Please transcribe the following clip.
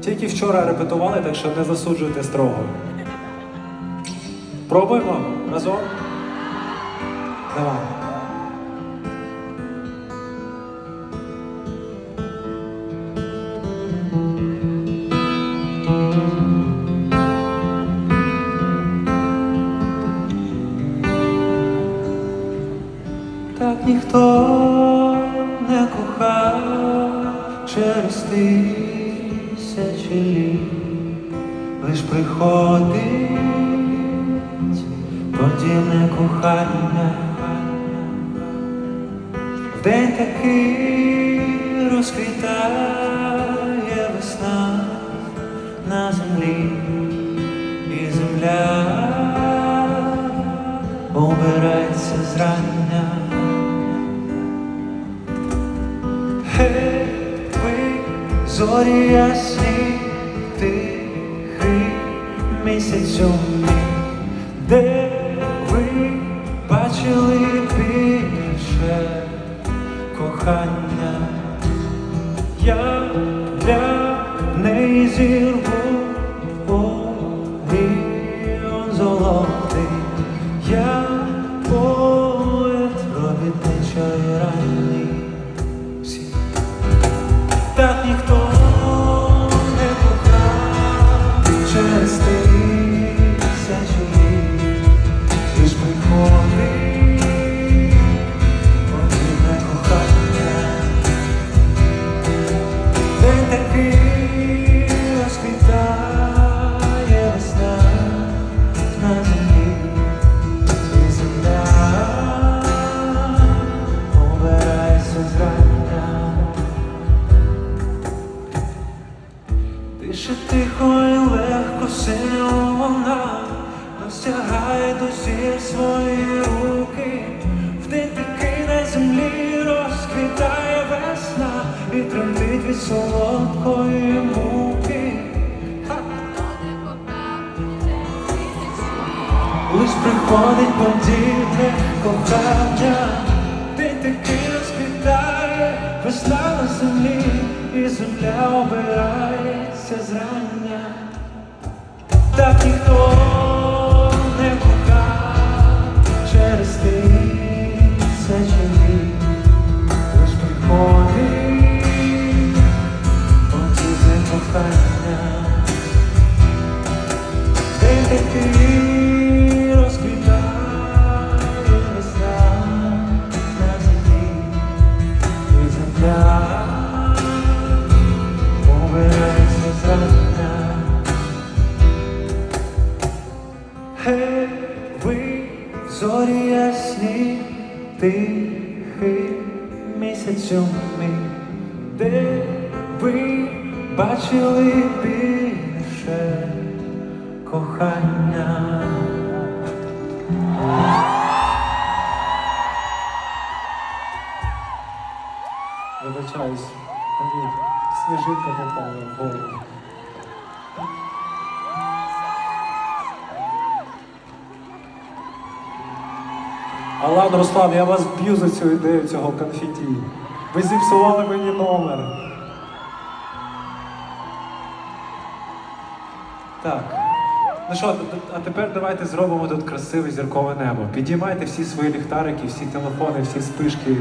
Тільки вчора репетували, так що не засуджуйте строго. Пробуємо разом. Давай. Так ніхто не кохав через тисячі літ, лиш приходить подібне кохання. В день такий розквітає весна на землі, і земля обирається зрання. Ви, зорі ясні, тихий місяць мій, де ви бачили більше кохання, я для неї зірву Такий розквітає весна на землі, і земля обирається зрання. Тихо і легко сильно вона розтягає до зір свої руки, весна і тремтить від солодкої муки. Лиш приходить подібне кохання, ти таки розквітає, весна на землі, і земля обирається зрання. І земля обирається зрання. Гей, зорі ясні, тихий місяцю мій, де ви бачили більше кохання. Вибачаюсь, мені сніжинка попала в голову. Алан Руслан, я вас б'ю за цю ідею цього конфеті. Ви зіпсували мені номер. Так. Ну що, а тепер давайте зробимо тут красиве зіркове небо. Підіймайте всі свої ліхтарики, всі телефони, всі спишки до.